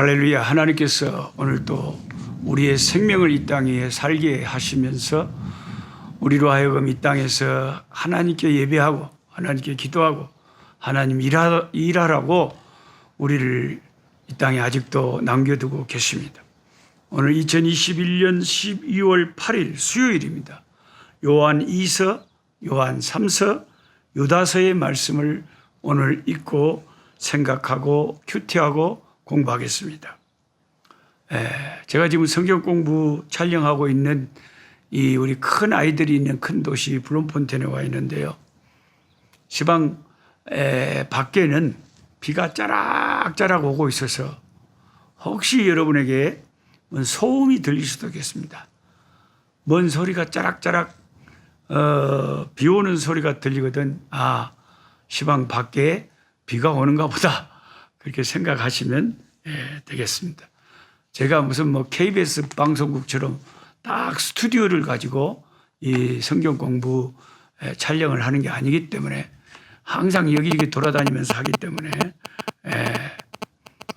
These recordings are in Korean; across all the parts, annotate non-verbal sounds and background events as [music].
할렐루야 하나님께서 오늘 또 우리의 생명을 이 땅에 살게 하시면서 우리로 하여금 이 땅에서 하나님께 예배하고 하나님께 기도하고 하나님 일하, 일하라고 우리를 이 땅에 아직도 남겨두고 계십니다. 오늘 2021년 12월 8일 수요일입니다. 요한 2서, 요한 3서, 유다서의 말씀을 오늘 읽고 생각하고 큐티하고 공부하겠습니다. 에, 제가 지금 성경 공부 촬영하고 있는 이 우리 큰 아이들이 있는 큰 도시 블룸폰텐에 와 있는데요. 시방 에, 밖에는 비가 짜락짜락 오고 있어서 혹시 여러분에게 뭔 소음이 들릴 수도 있겠습니다. 뭔 소리가 짜락짜락 어, 비 오는 소리가 들리거든. 아, 시방 밖에 비가 오는가 보다. 그렇게 생각하시면 예, 되겠습니다. 제가 무슨 뭐 KBS 방송국처럼 딱 스튜디오를 가지고 이 성경 공부 예, 촬영을 하는 게 아니기 때문에 항상 여기저기 돌아다니면서 하기 때문에 예,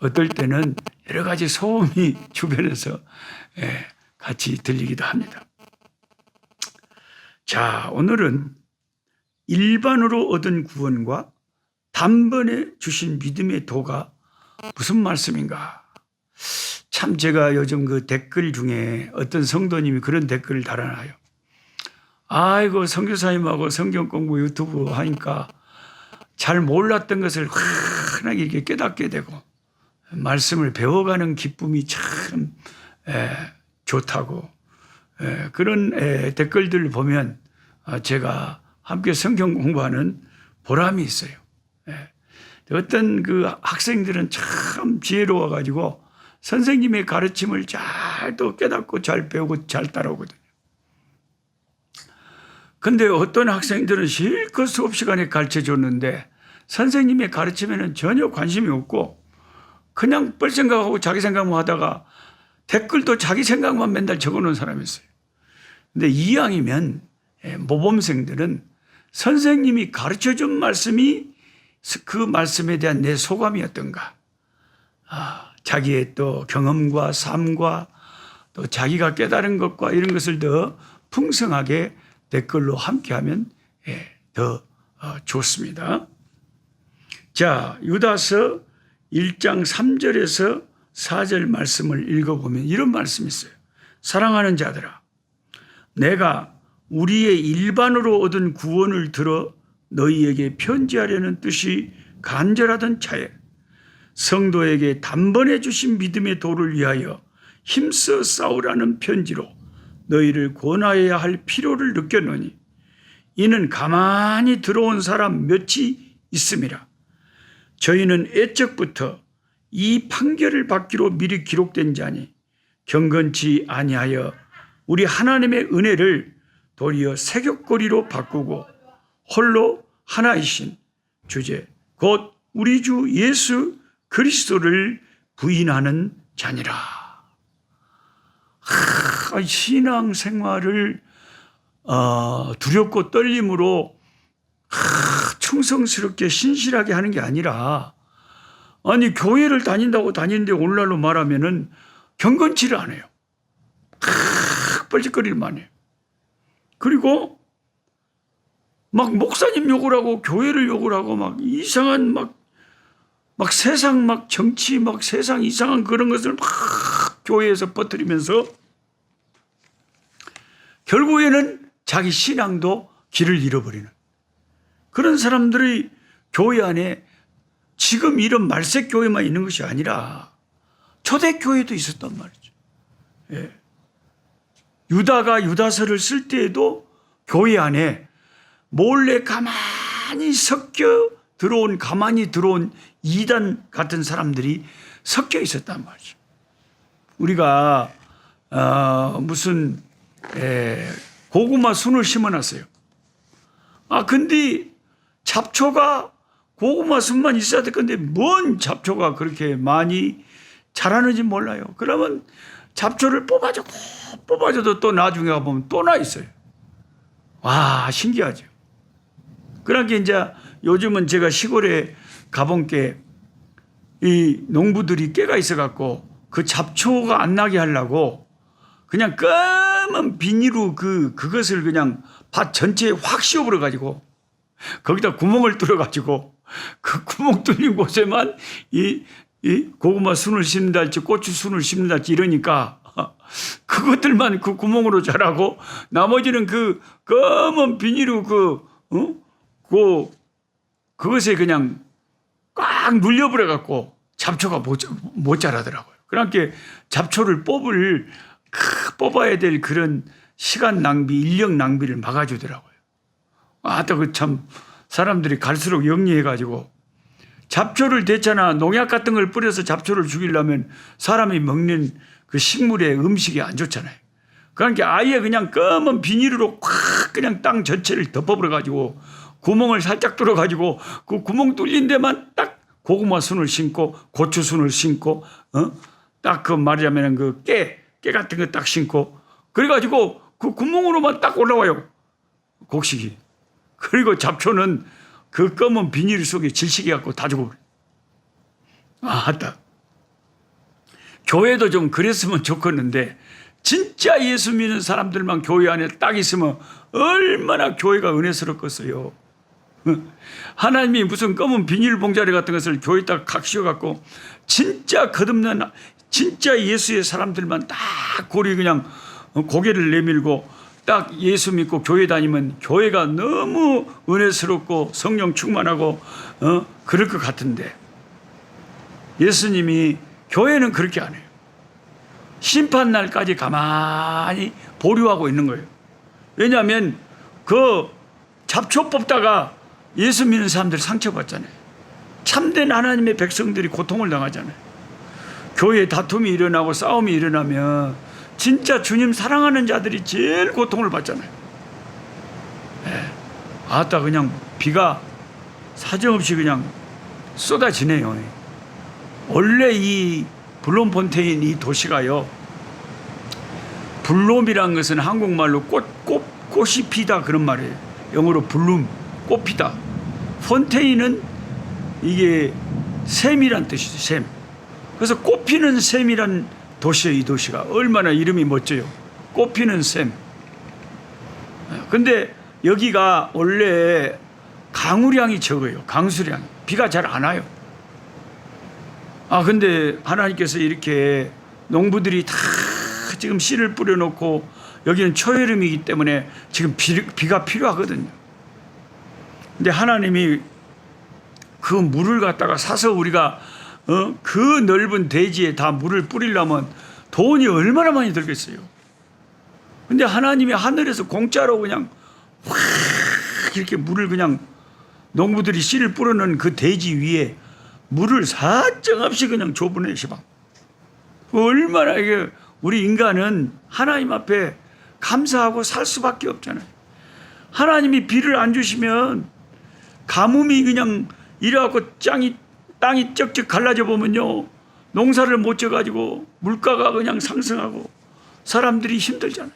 어떨 때는 여러 가지 소음이 [laughs] 주변에서 예, 같이 들리기도 합니다. 자, 오늘은 일반으로 얻은 구원과 단번에 주신 믿음의 도가 무슨 말씀인가? 참 제가 요즘 그 댓글 중에 어떤 성도님이 그런 댓글을 달아놔요. 아이고 성교사님하고 성경 공부 유튜브 하니까 잘 몰랐던 것을 환하게 이렇게 깨닫게 되고 말씀을 배워가는 기쁨이 참 에, 좋다고 에, 그런 에, 댓글들을 보면 아, 제가 함께 성경 공부하는 보람이 있어요. 예. 어떤 그 학생들은 참 지혜로워 가지고 선생님의 가르침을 잘 또 깨닫고 잘 배우고 잘 따라오거든요. 근데 어떤 학생들은 실컷 수업 시간에 가르쳐 줬는데 선생님의 가르침에는 전혀 관심이 없고 그냥 뻘 생각하고 자기 생각만 하다가 댓글도 자기 생각만 맨날 적어 놓은 사람이 있어요. 근데 이왕이면 예, 모범생들은 선생님이 가르쳐 준 말씀이 그 말씀에 대한 내 소감이었던가. 아, 자기의 또 경험과 삶과 또 자기가 깨달은 것과 이런 것을 더 풍성하게 댓글로 함께하면 예, 더 어, 좋습니다. 자, 유다서 1장 3절에서 4절 말씀을 읽어보면 이런 말씀이 있어요. 사랑하는 자들아, 내가 우리의 일반으로 얻은 구원을 들어 너희에게 편지하려는 뜻이 간절하던 차에 성도에게 단번에 주신 믿음의 도를 위하여 힘써 싸우라는 편지로 너희를 권하여야 할 필요를 느꼈노니 이는 가만히 들어온 사람 몇이 있음이라. 저희는 애적부터 이 판결을 받기로 미리 기록된 자니 경건치 아니하여 우리 하나님의 은혜를 도리어 새벽거리로 바꾸고 홀로 하나이신 주제 곧 우리 주 예수 그리스도를 부인하는 자니라. 하, 신앙 생활을 어, 두렵고 떨림으로 하, 충성스럽게 신실하게 하는 게 아니라 아니 교회를 다닌다고 다니는데 오늘날로 말하면은 경건치를 안 해요. 하, 뻘짓거리만 해요. 그리고 막 목사님 욕을 하고 교회를 욕을 하고 막 이상한 막, 막 세상 막 정치 막 세상 이상한 그런 것을 막 교회에서 퍼뜨리면서 결국에는 자기 신앙도 길을 잃어버리는 그런 사람들이 교회 안에 지금 이런 말색 교회만 있는 것이 아니라 초대 교회도 있었단 말이죠. 예. 유다가 유다서를 쓸 때에도 교회 안에 몰래 가만히 섞여 들어온 가만히 들어온 이단 같은 사람들이 섞여 있었단 말이죠. 우리가 어, 무슨 에, 고구마 순을 심어놨어요. 아 근데 잡초가 고구마 순만 있어야 될 건데 뭔 잡초가 그렇게 많이 자라는지 몰라요. 그러면 잡초를 뽑아주고 뽑아줘도 또 나중에 가보면 또 나 있어요. 와 신기하죠. 그러니까 이제 요즘은 제가 시골에 가본 게 이 농부들이 깨가 있어 갖고 그 잡초가 안 나게 하려고 그냥 검은 비닐로 그 그것을 그냥 밭 전체에 확 씌워버려 가지고 거기다 구멍을 뚫어 가지고 그 구멍 뚫린 곳에만 이, 이 고구마 순을 심는다 할지 고추 순을 심는다 할지 이러니까 [laughs] 그것들만 그 구멍으로 자라고 나머지는 그 검은 비닐로 그, 어? 그, 그것에 그냥 꽉 눌려버려 갖고 잡초가 못, 자- 못 자라더라고요. 그러니까 잡초를 뽑을, 크, 뽑아야 될 그런 시간 낭비, 인력 낭비를 막아주더라고요. 아, 또그참 사람들이 갈수록 영리해가지고 잡초를 대잖아 농약 같은 걸 뿌려서 잡초를 죽이려면 사람이 먹는 그 식물의 음식이 안 좋잖아요. 그러니까 아예 그냥 검은 비닐로 콱 그냥 땅 전체를 덮어버려 가지고 구멍을 살짝 뚫어 가지고 그 구멍 뚫린 데만 딱 고구마 순을 심고 고추 순을 심고 어 딱 그 말하자면 그 깨 깨 같은 거 딱 심고 그래 가지고 그 구멍으로만 딱 올라와요 곡식이 그리고 잡초는 그 검은 비닐 속에 질식이 갖고 다 죽어버려. 아따. 교회도 좀 그랬으면 좋겠는데 진짜 예수 믿는 사람들만 교회 안에 딱 있으면 얼마나 교회가 은혜스럽겠어요. [laughs] 하나님이 무슨 검은 비닐봉자리 같은 것을 교회에다 각 씌워갖고 진짜 거듭난 진짜 예수의 사람들만 딱 고리 그냥 고개를 내밀고 딱 예수 믿고 교회 다니면 교회가 너무 은혜스럽고 성령 충만하고 어 그럴 것 같은데 예수님이 교회는 그렇게 안 해요. 심판 날까지 가만히 보류하고 있는 거예요. 왜냐하면 그 잡초 뽑다가 예수 믿는 사람들 상처받잖아요. 참된 하나님의 백성들이 고통을 당하잖아요. 교회에 다툼이 일어나고 싸움이 일어나면 진짜 주님 사랑하는 자들이 제일 고통을 받잖아요. 예. 아따 그냥 비가 사정없이 그냥 쏟아지네요. 원래 이 블롬폰테인 이 도시가요. 블롬이란 것은 한국말로 꽃, 꽃, 꽃이 피다 그런 말이에요. 영어로 블룸, 꽃 피다. 폰테인은 이게 샘이란 뜻이죠. 샘. 그래서 꽃피는 샘이란 도시예요. 이 도시가 얼마나 이름이 멋져요. 꽃피는 샘. 근데 여기가 원래 강우량이 적어요. 강수량. 비가 잘 안 와요. 아 근데 하나님께서 이렇게 농부들이 다 지금 씨를 뿌려놓고 여기는 초여름이기 때문에 지금 비, 비가 필요하거든요. 근데 하나님이 그 물을 갖다가 사서 우리가 어? 그 넓은 대지에 다 물을 뿌리려면 돈이 얼마나 많이 들겠어요. 근데 하나님이 하늘에서 공짜로 그냥 확 이렇게 물을 그냥 농부들이 씨를 뿌려놓은 그 대지 위에 물을 사정없이 그냥 좁은 시방. 얼마나 이게 우리 인간은 하나님 앞에 감사하고 살 수밖에 없잖아요. 하나님이 비를 안 주시면 가뭄이 그냥 이래갖고 땅이 땅이 쩍쩍 갈라져 보면요 농사를 못 져가지고 물가가 그냥 상승하고 사람들이 힘들잖아요.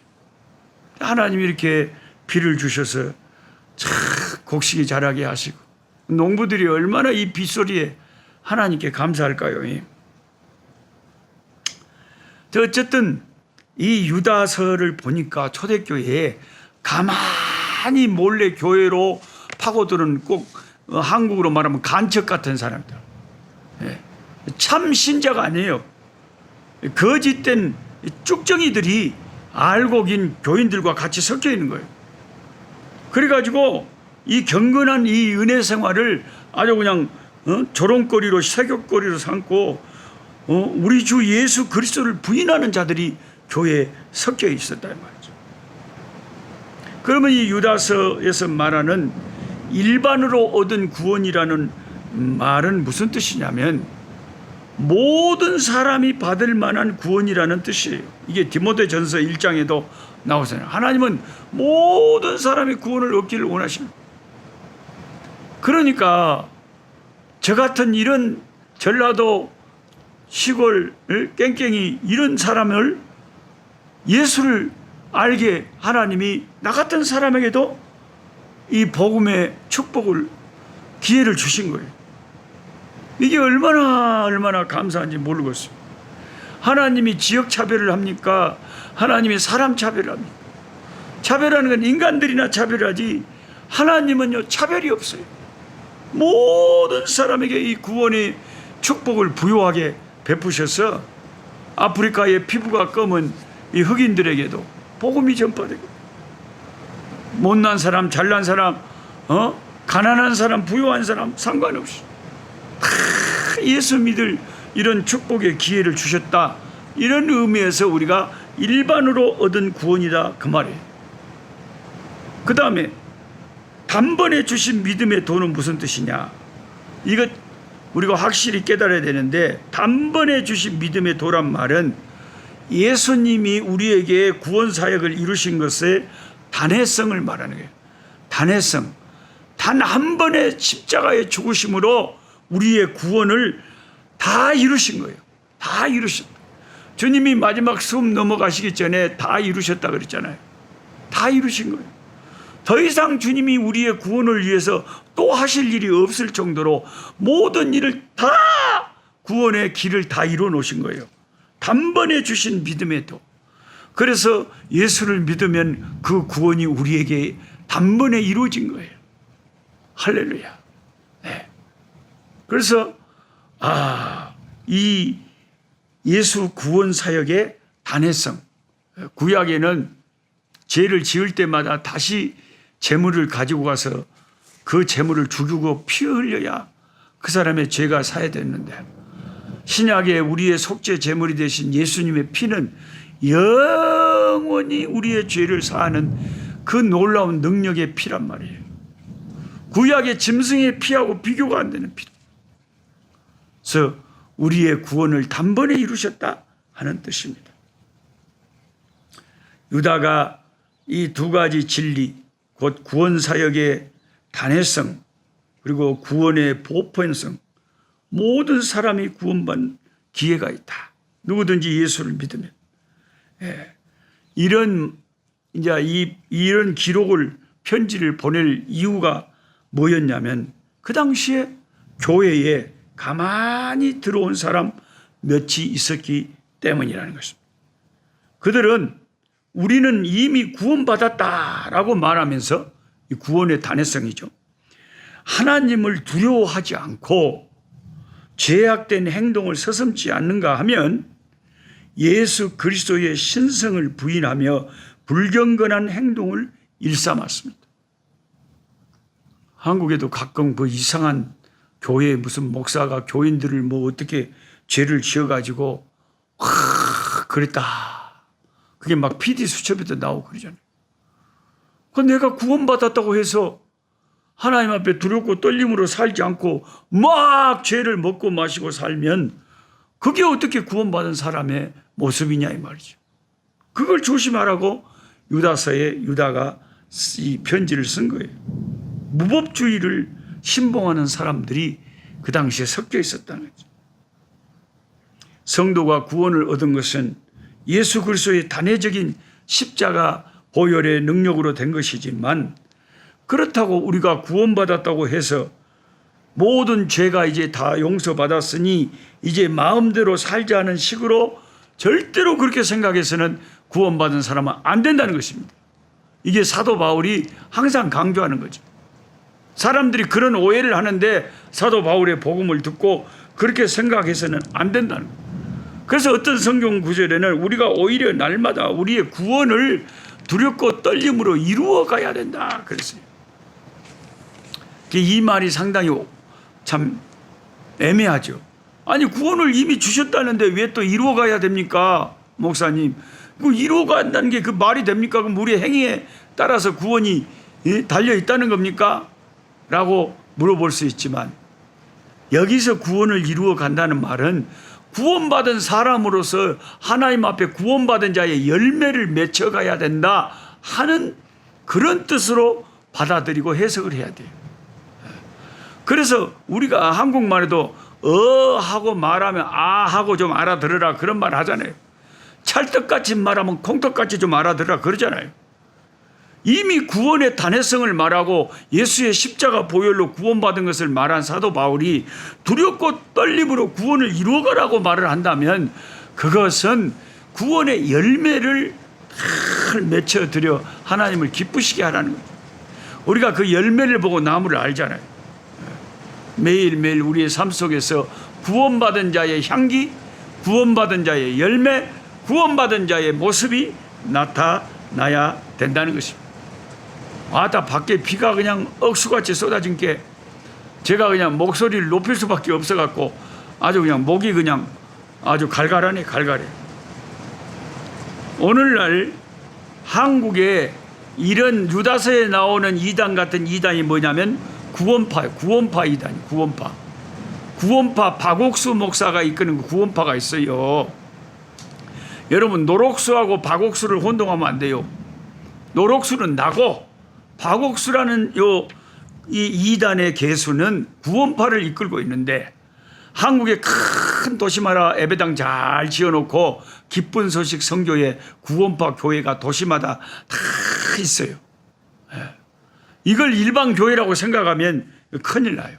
하나님이 이렇게 비를 주셔서 참 곡식이 자라게 하시고 농부들이 얼마나 이 빗소리에 하나님께 감사할까요? 저 어쨌든 이 유다서를 보니까 초대교회에 가만히 몰래 교회로 파고드는 꼭 어, 한국으로 말하면 간첩 같은 사람들. 예. 참 신자가 아니에요. 거짓된 쭉정이들이 알고 긴 교인들과 같이 섞여 있는 거예요. 그래가지고 이 경건한 이 은혜 생활을 아주 그냥 어? 조롱거리로 세격거리로 삼고 어? 우리 주 예수 그리스도를 부인하는 자들이 교회에 섞여 있었다 말이죠. 그러면 이 유다서에서 말하는 일반으로 얻은 구원이라는 말은 무슨 뜻이냐면 모든 사람이 받을 만한 구원이라는 뜻이에요. 이게 디모데전서 1장에도 나오잖아요. 하나님은 모든 사람이 구원을 얻기를 원하십니다. 그러니까 저 같은 이런 전라도 시골 깽깽이 이런 사람을 예수를 알게 하나님이 나 같은 사람에게도 이 복음의 축복을 기회를 주신 거예요. 이게 얼마나 얼마나 감사한지 모르겠어요. 하나님이 지역 차별을 합니까? 하나님이 사람 차별을 합니까? 차별하는 건 인간들이나 차별하지 하나님은요 차별이 없어요. 모든 사람에게 이 구원의 축복을 부유하게 베푸셔서 아프리카의 피부가 검은 이 흑인들에게도 복음이 전파되고 못난 사람, 잘난 사람, 어? 가난한 사람, 부유한 사람 상관없이 다 예수 믿을 이런 축복의 기회를 주셨다. 이런 의미에서 우리가 일반으로 얻은 구원이다 그 말이에요. 그 다음에 단번에 주신 믿음의 도는 무슨 뜻이냐? 이것 우리가 확실히 깨달아야 되는데 단번에 주신 믿음의 도란 말은 예수님이 우리에게 구원 사역을 이루신 것의 단회성을 말하는 거예요. 단회성. 단 한 번의 십자가의 죽으심으로 우리의 구원을 다 이루신 거예요. 다 이루셨다. 주님이 마지막 숨 넘어가시기 전에 다 이루셨다 그랬잖아요. 다 이루신 거예요. 더 이상 주님이 우리의 구원을 위해서 또 하실 일이 없을 정도로 모든 일을 다 구원의 길을 다 이루어 놓으신 거예요. 단번에 주신 믿음의 도. 그래서 예수를 믿으면 그 구원이 우리에게 단번에 이루어진 거예요. 할렐루야. 네. 그래서 아, 이 예수 구원 사역의 단회성. 구약에는 죄를 지을 때마다 다시 재물을 가지고 가서 그 재물을 죽이고 피 흘려야 그 사람의 죄가 사야 됐는데 신약에 우리의 속죄 제물이 되신 예수님의 피는 영원히 우리의 죄를 사하는 그 놀라운 능력의 피란 말이에요. 구약의 짐승의 피하고 비교가 안 되는 피. 그래서 우리의 구원을 단번에 이루셨다 하는 뜻입니다. 유다가 이 두 가지 진리, 곧 구원 사역의 단회성, 그리고 구원의 보편성, 모든 사람이 구원받는 기회가 있다. 누구든지 예수를 믿으면. 예. 이런, 이제 이, 이런 기록을, 편지를 보낼 이유가 뭐였냐면, 그 당시에 교회에 가만히 들어온 사람 몇이 있었기 때문이라는 것입니다. 그들은 우리는 이미 구원받았다라고 말하면서 이 구원의 단회성이죠. 하나님을 두려워하지 않고 죄악된 행동을 서슴지 않는가 하면 예수 그리스도의 신성을 부인하며 불경건한 행동을 일삼았습니다. 한국에도 가끔 그 이상한 교회 무슨 목사가 교인들을 뭐 어떻게 죄를 지어가지고 하, 그랬다. 그게 막 PD 수첩에도 나오고 그러잖아요. 그 내가 구원받았다고 해서 하나님 앞에 두렵고 떨림으로 살지 않고 막 죄를 먹고 마시고 살면 그게 어떻게 구원받은 사람의 모습이냐 이 말이죠. 그걸 조심하라고 유다서에 유다가 이 편지를 쓴 거예요. 무법주의를 신봉하는 사람들이 그 당시에 섞여 있었다는 거죠. 성도가 구원을 얻은 것은 예수 그리스도의 단회적인 십자가 보혈의 능력으로 된 것이지만 그렇다고 우리가 구원받았다고 해서 모든 죄가 이제 다 용서받았으니 이제 마음대로 살자는 식으로 절대로 그렇게 생각해서는 구원받은 사람은 안 된다는 것입니다. 이게 사도 바울이 항상 강조하는 거죠. 사람들이 그런 오해를 하는데 사도 바울의 복음을 듣고 그렇게 생각해서는 안 된다는 거예요. 그래서 어떤 성경 구절에는 우리가 오히려 날마다 우리의 구원을 두렵고 떨림으로 이루어 가야 된다. 그랬어요. 이 말이 상당히 참 애매하죠. 아니 구원을 이미 주셨다는데 왜 또 이루어 가야 됩니까? 목사님. 그 이루어 간다는 게 그 말이 됩니까? 그럼 우리의 행위에 따라서 구원이 달려 있다는 겁니까? 라고 물어볼 수 있지만 여기서 구원을 이루어 간다는 말은 구원받은 사람으로서 하나님 앞에 구원받은 자의 열매를 맺혀가야 된다 하는 그런 뜻으로 받아들이고 해석을 해야 돼요. 그래서 우리가 한국말에도 어 하고 말하면 아 하고 좀 알아들으라 그런 말 하잖아요. 찰떡같이 말하면 콩떡같이 좀 알아들으라 그러잖아요. 이미 구원의 단회성을 말하고 예수의 십자가 보혈로 구원받은 것을 말한 사도 바울이 두렵고 떨림으로 구원을 이루어가라고 말을 한다면 그것은 구원의 열매를 잘 맺혀드려 하나님을 기쁘시게 하라는 거죠. 우리가 그 열매를 보고 나무를 알잖아요. 매일매일 우리의 삶 속에서 구원받은 자의 향기, 구원받은 자의 열매, 구원받은 자의 모습이 나타나야 된다는 것입니다. 아 다 밖에 비가 그냥 억수같이 쏟아진 게 제가 그냥 목소리를 높일 수밖에 없어갖고 아주 그냥 목이 그냥 아주 갈갈하네 갈갈해. 오늘날 한국에 이런 유다서에 나오는 이단 같은 이단이 뭐냐면 구원파, 구원파 이단, 구원파. 구원파 박옥수 목사가 이끄는 그 구원파가 있어요. 여러분 노록수하고 박옥수를 혼동하면 안 돼요. 노록수는 나고 박옥수라는 요 이 이단의 개수는 구원파를 이끌고 있는데 한국의 큰 도시마다 예배당 잘 지어놓고 기쁜 소식 성교회 구원파 교회가 도시마다 다 있어요. 예. 이걸 일반 교회라고 생각하면 큰일 나요.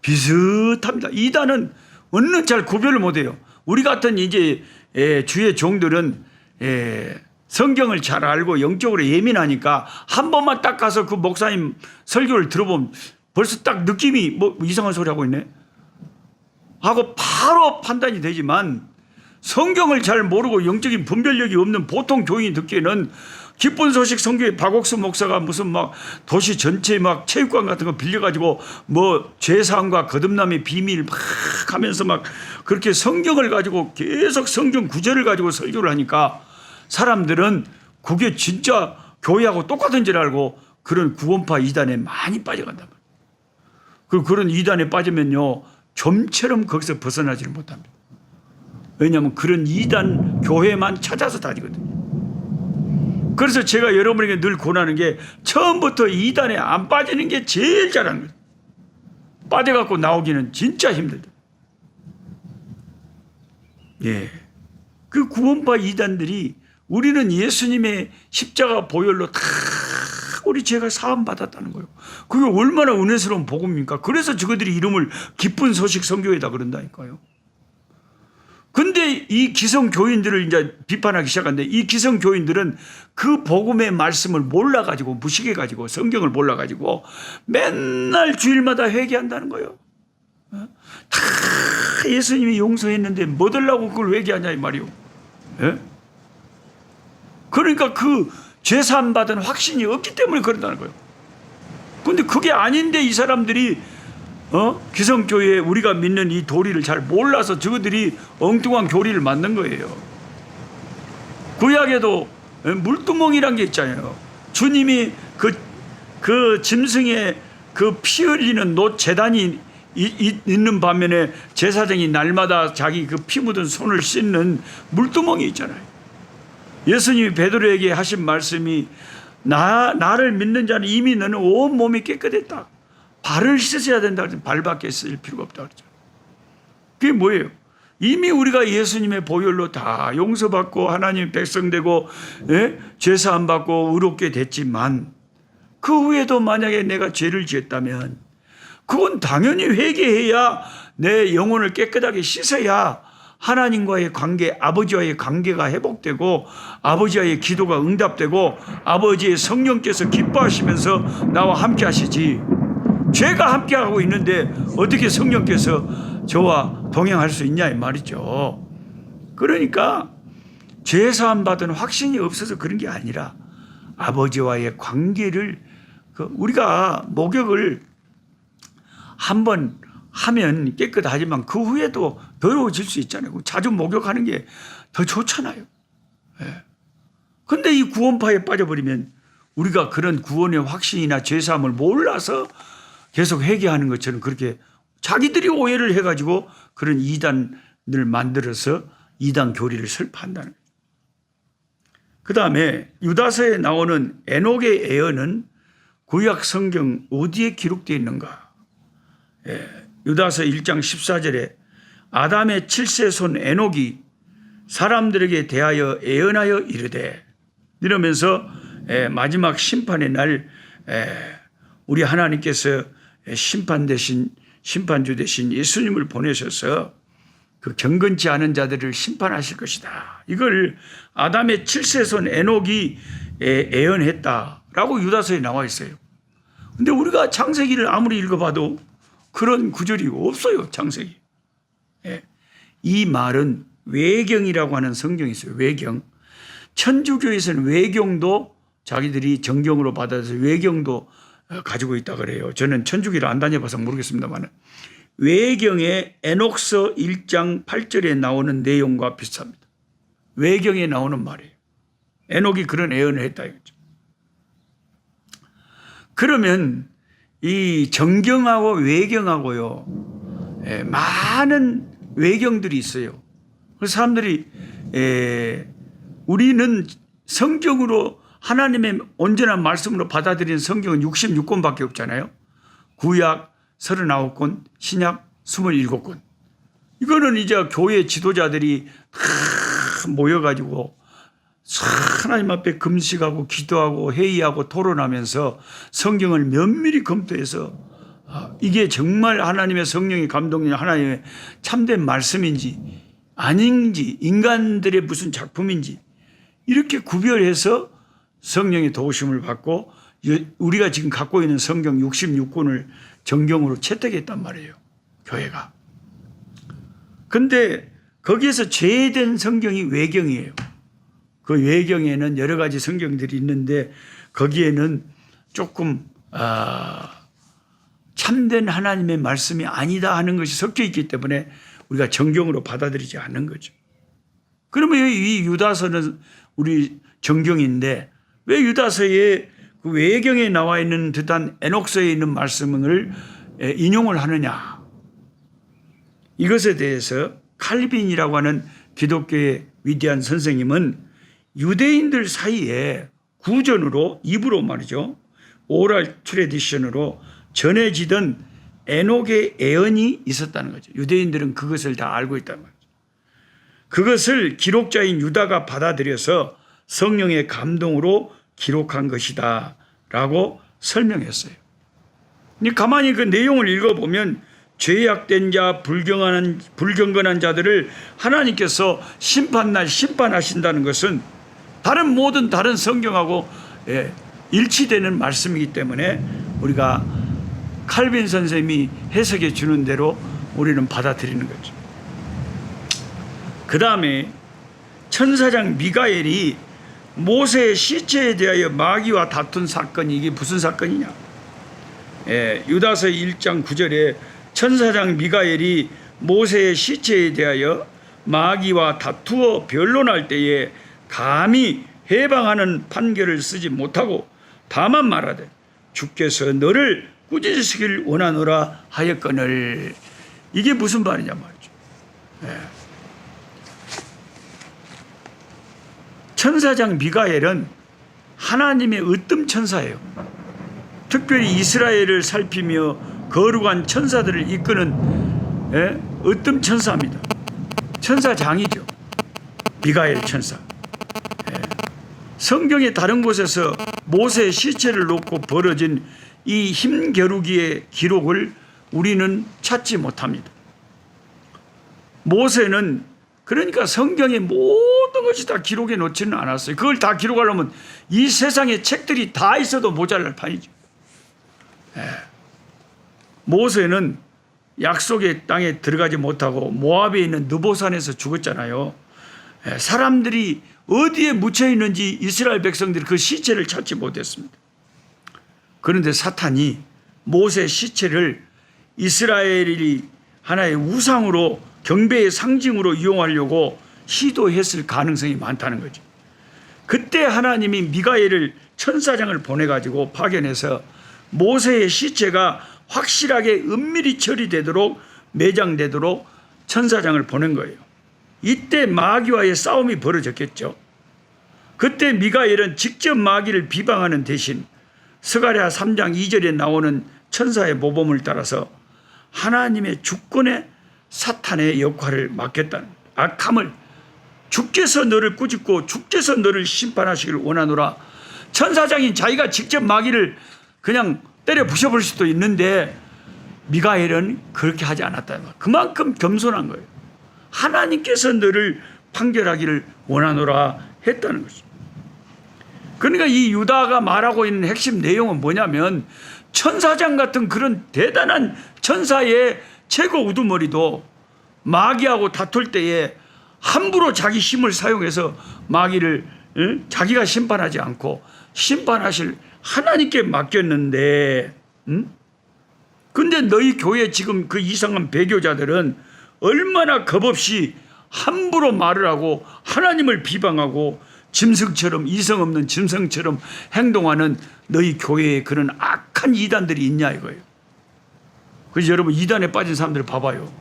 비슷합니다. 이단은 어느 잘 구별을 못해요. 우리 같은 이제 예, 주의 종들은 예, 성경을 잘 알고 영적으로 예민하니까 한 번만 딱 가서 그 목사님 설교를 들어보면 벌써 딱 느낌이 뭐 이상한 소리 하고 있네. 하고 바로 판단이 되지만 성경을 잘 모르고 영적인 분별력이 없는 보통 교인이 듣기에는 기쁜 소식 성교의 박옥수 목사가 무슨 막 도시 전체 막 체육관 같은 거 빌려가지고 뭐 죄사함과 거듭남의 비밀 막 하면서 막 그렇게 성경을 가지고 계속 성경 구절을 가지고 설교를 하니까 사람들은 그게 진짜 교회하고 똑같은 줄 알고 그런 구원파 이단에 많이 말이에요. 그 그런 이단에 빠지면요 좀처럼 거기서 벗어나지를 못합니다. 왜냐하면 그런 이단 교회만 찾아서 다니거든요. 그래서 제가 여러분에게 늘 권하는 게 처음부터 이단에 안 빠지는 게 제일 잘하는 거예요. 빠져갖고 나오기는 진짜 힘들다. 예. 그 구원파 이단들이 우리는 예수님의 십자가 보혈로 다 우리 죄가 사함 받았다는 거예요. 그게 얼마나 은혜스러운 복음입니까? 그래서 저들이 이름을 기쁜 소식 성교회다 그런다니까요. 근데 이 기성 교인들을 이제 비판하기 시작한데 이 기성 교인들은 그 복음의 말씀을 몰라 가지고 무식해 가지고 성경을 몰라 가지고 맨날 주일마다 회개한다는 거예요. 어? 다 예수님이 용서했는데 뭐 들라고 그걸 회개하냐 이 말이요. 예? 그러니까 그 죄사함 받은 확신이 없기 때문에 그런다는 거예요. 근데 그게 아닌데 이 사람들이 어? 기성교회 우리가 믿는 이 도리를 잘 몰라서 저들이 엉뚱한 교리를 만든 거예요. 구약에도 물두멍이란 게 있잖아요. 주님이 그, 그 짐승의 그 피 흘리는 노 재단이 이- 있는 반면에 제사장이 날마다 자기 그 피 묻은 손을 씻는 물두멍이 있잖아요. 예수님이 베드로에게 하신 말씀이 나 나를 믿는 자는 이미 너는 온 몸이 깨끗했다. 발을 씻어야 된다 그러죠. 발밖에 쓸 필요가 없다 그러죠. 그게 뭐예요? 이미 우리가 예수님의 보혈로 다 용서받고 하나님 백성 되고 예? 죄사함 받고 의롭게 됐지만 그 후에도 만약에 내가 죄를 지었다면 그건 당연히 회개해야 내 영혼을 깨끗하게 씻어야 하나님과의 관계, 아버지와의 관계가 회복되고 아버지와의 기도가 응답되고 아버지의 성령께서 기뻐하시면서 나와 함께 하시지. 죄가 함께 하고 있는데 어떻게 성령께서 저와 동행할 수 있냐 이 말이죠. 그러니까 죄 사함 받은 확신이 없어서 그런 게 아니라 아버지와의 관계를 그 우리가 목욕을 한 번 하면 깨끗하지만 그 후에도 더러워질 수 있잖아요. 자주 목욕하는 게 더 좋잖아요. 예. 근데 이 구원파에 빠져버리면 우리가 그런 구원의 확신이나 죄사함을 몰라서 계속 회개하는 것처럼 그렇게 자기들이 오해를 해가지고 그런 이단을 만들어서 이단 교리를 설파한다는. 그 다음에 유다서에 나오는 에녹의 애언은 구약 성경 어디에 기록되어 있는가? 예, 유다서 1장 14절에 아담의 7세 손 에녹이 사람들에게 대하여 애언하여 이르되 이러면서 에, 마지막 심판의 날 에, 우리 하나님께서 심판 대신 심판주 대신 예수님을 보내셔서 그 경건치 않은 자들을 심판하실 것이다. 이걸 아담의 칠세손 에녹이 에, 예언했다라고 유다서에 나와 있어요. 근데 우리가 창세기를 아무리 읽어봐도 그런 구절이 없어요. 창세기. 예. 이 말은 외경이라고 하는 성경이 있어요. 외경. 천주교에서는 외경도 자기들이 정경으로 받아서 외경도 어, 가지고 있다 그래요. 저는 천주교를 안 다녀봐서 모르겠습니다만 외경의 에녹서 1장 8절에 나오는 내용과 비슷합니다. 외경에 나오는 말이에요. 에녹이 그런 예언을 했다 이거죠. 그러면 이 정경하고 외경하고요 에, 많은 외경들이 있어요. 그래서 사람들이 에, 우리는 성경으로 하나님의 온전한 말씀으로 받아들인 성경은 66권밖에 없잖아요. 구약 39권, 신약 27권. 이거는 이제 교회 지도자들이 다 모여가지고 하나님 앞에 금식하고 기도하고 회의하고 토론하면서 성경을 면밀히 검토해서 아, 이게 정말 하나님의 성령의 감동이 하나님의 참된 말씀인지 아닌지 인간들의 무슨 작품인지 이렇게 구별해서 성령의 도우심을 받고 우리가 지금 갖고 있는 성경 66권을 정경으로 채택했단 말이에요. 교회가. 근데 거기에서 제된 성경이 외경이에요. 그 외경에는 여러 가지 성경들이 있는데 거기에는 조금 아, 참된 하나님의 말씀이 아니다 하는 것이 섞여 있기 때문에 우리가 정경으로 받아들이지 않는 거죠. 그러면 이 유다서는 우리 정경인데 왜 유다서에 그 외경에 나와 있는 듯한 에녹서에 있는 말씀을 인용을 하느냐? 이것에 대해서 칼빈이라고 하는 기독교의 위대한 선생님은 유대인들 사이에 구전으로 입으로 말이죠. 오랄 트레디션으로 전해지던 에녹의 애언이 있었다는 거죠. 유대인들은 그것을 다 알고 있단 말이죠. 그것을 기록자인 유다가 받아들여서 성령의 감동으로 기록한 것이다. 라고 설명했어요. 가만히 그 내용을 읽어보면 죄악된 자, 불경한, 불경건한 자들을 하나님께서 심판날 심판하신다는 것은 다른 모든 다른 성경하고 예, 일치되는 말씀이기 때문에 우리가 칼빈 선생님이 해석해 주는 대로 우리는 받아들이는 거죠. 그 다음에 천사장 미가엘이 모세의 시체에 대하여 마귀와 다툰 사건이 이게 무슨 사건이냐? 예, 유다서 1장 9절에 천사장 미가엘이 모세의 시체에 대하여 마귀와 다투어 변론할 때에 감히 해방하는 판결을 쓰지 못하고 다만 말하되 주께서 너를 꾸짖으시길 원하노라 하였거늘 이게 무슨 말이냐 말이죠. 예. 천사장 미가엘은 하나님의 으뜸 천사예요. 특별히 이스라엘을 살피며 거룩한 천사들을 이끄는 예? 으뜸 천사입니다. 천사장이죠. 미가엘 천사. 예. 성경의 다른 곳에서 모세의 시체를 놓고 벌어진 이 힘겨루기의 기록을 우리는 찾지 못합니다. 모세는 그러니까 성경의 모든 것이 다 기록해 놓지는 않았어요. 그걸 다 기록하려면 이 세상에 책들이 다 있어도 모자랄 판이죠. 예. 모세는 약속의 땅에 들어가지 못하고 모압에 있는 느보산에서 죽었잖아요. 예. 사람들이 어디에 묻혀 있는지 이스라엘 백성들이 그 시체를 찾지 못했습니다. 그런데 사탄이 모세 시체를 이스라엘이 하나의 우상으로 경배의 상징으로 이용하려고 시도했을 가능성이 많다는 거죠. 그때 하나님이 미가엘을 천사장을 보내가지고 파견해서 모세의 시체가 확실하게 은밀히 처리되도록 매장되도록 천사장을 보낸 거예요. 이때 마귀와의 싸움이 벌어졌겠죠. 그때 미가엘은 직접 마귀를 비방하는 대신 스가랴 3장 2절에 나오는 천사의 모범을 따라서 하나님의 주권에 사탄의 역할을 맡겠다는 악함을 주께서 너를 꾸짖고 주께서 너를 심판하시길 원하노라 천사장인 자기가 직접 마귀를 그냥 때려 부셔볼 수도 있는데 미가엘은 그렇게 하지 않았다. 그만큼 겸손한 거예요. 하나님께서 너를 판결하기를 원하노라 했다는 것입니다. 그러니까 이 유다가 말하고 있는 핵심 내용은 뭐냐면 천사장 같은 그런 대단한 천사의 최고 우두머리도 마귀하고 다툴 때에 함부로 자기 힘을 사용해서 마귀를 응? 자기가 심판하지 않고 심판하실 하나님께 맡겼는데 응? 근데 너희 교회 지금 그 이상한 배교자들은 얼마나 겁없이 함부로 말을 하고 하나님을 비방하고 짐승처럼 이성 없는 짐승처럼 행동하는 너희 교회에 그런 악한 이단들이 있냐 이거예요. 그래서 여러분 이단에 빠진 사람들 봐봐요.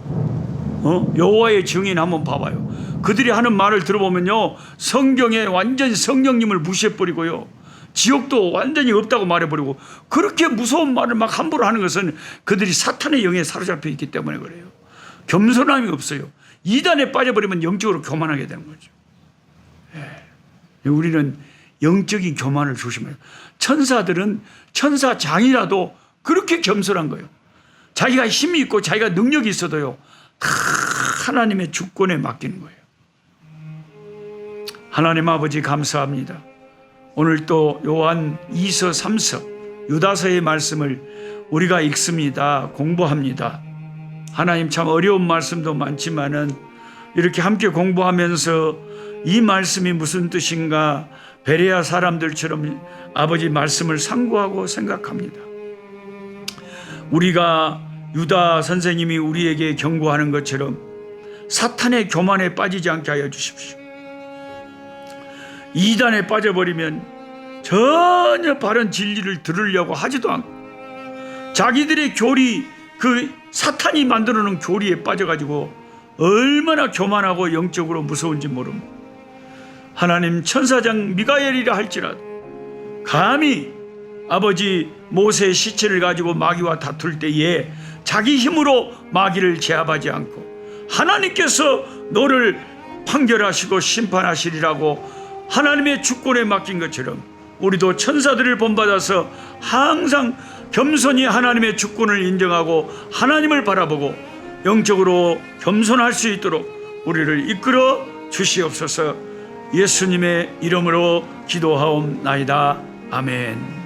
어? 여호와의 증인 한번 봐봐요. 그들이 하는 말을 들어보면요. 성경에 완전히 성령님을 무시해버리고요. 지옥도 완전히 없다고 말해버리고 그렇게 무서운 말을 막 함부로 하는 것은 그들이 사탄의 영에 사로잡혀 있기 때문에 그래요. 겸손함이 없어요. 이단에 빠져버리면 영적으로 교만하게 되는 거죠. 예. 우리는 영적인 교만을 조심해요. 천사들은 천사장이라도 그렇게 겸손한 거예요. 자기가 힘이 있고 자기가 능력이 있어도요. 다 하나님의 주권에 맡기는 거예요. 하나님 아버지 감사합니다. 오늘 또 요한 2서 3서 유다서의 말씀을 우리가 읽습니다. 공부합니다. 하나님 참 어려운 말씀도 많지만은 이렇게 함께 공부하면서 이 말씀이 무슨 뜻인가 베레아 사람들처럼 아버지 말씀을 상고하고 생각합니다. 우리가 유다 선생님이 우리에게 경고하는 것처럼 사탄의 교만에 빠지지 않게 하여 주십시오. 이단에 빠져버리면 전혀 바른 진리를 들으려고 하지도 않고 자기들의 교리 그 사탄이 만들어 놓은 교리에 빠져가지고 얼마나 교만하고 영적으로 무서운지 모릅니다. 하나님 천사장 미가엘이라 할지라도 감히 아버지 모세의 시체를 가지고 마귀와 다툴 때에 자기 힘으로 마귀를 제압하지 않고 하나님께서 너를 판결하시고 심판하시리라고 하나님의 주권에 맡긴 것처럼 우리도 천사들을 본받아서 항상 겸손히 하나님의 주권을 인정하고 하나님을 바라보고 영적으로 겸손할 수 있도록 우리를 이끌어 주시옵소서 예수님의 이름으로 기도하옵나이다. 아멘.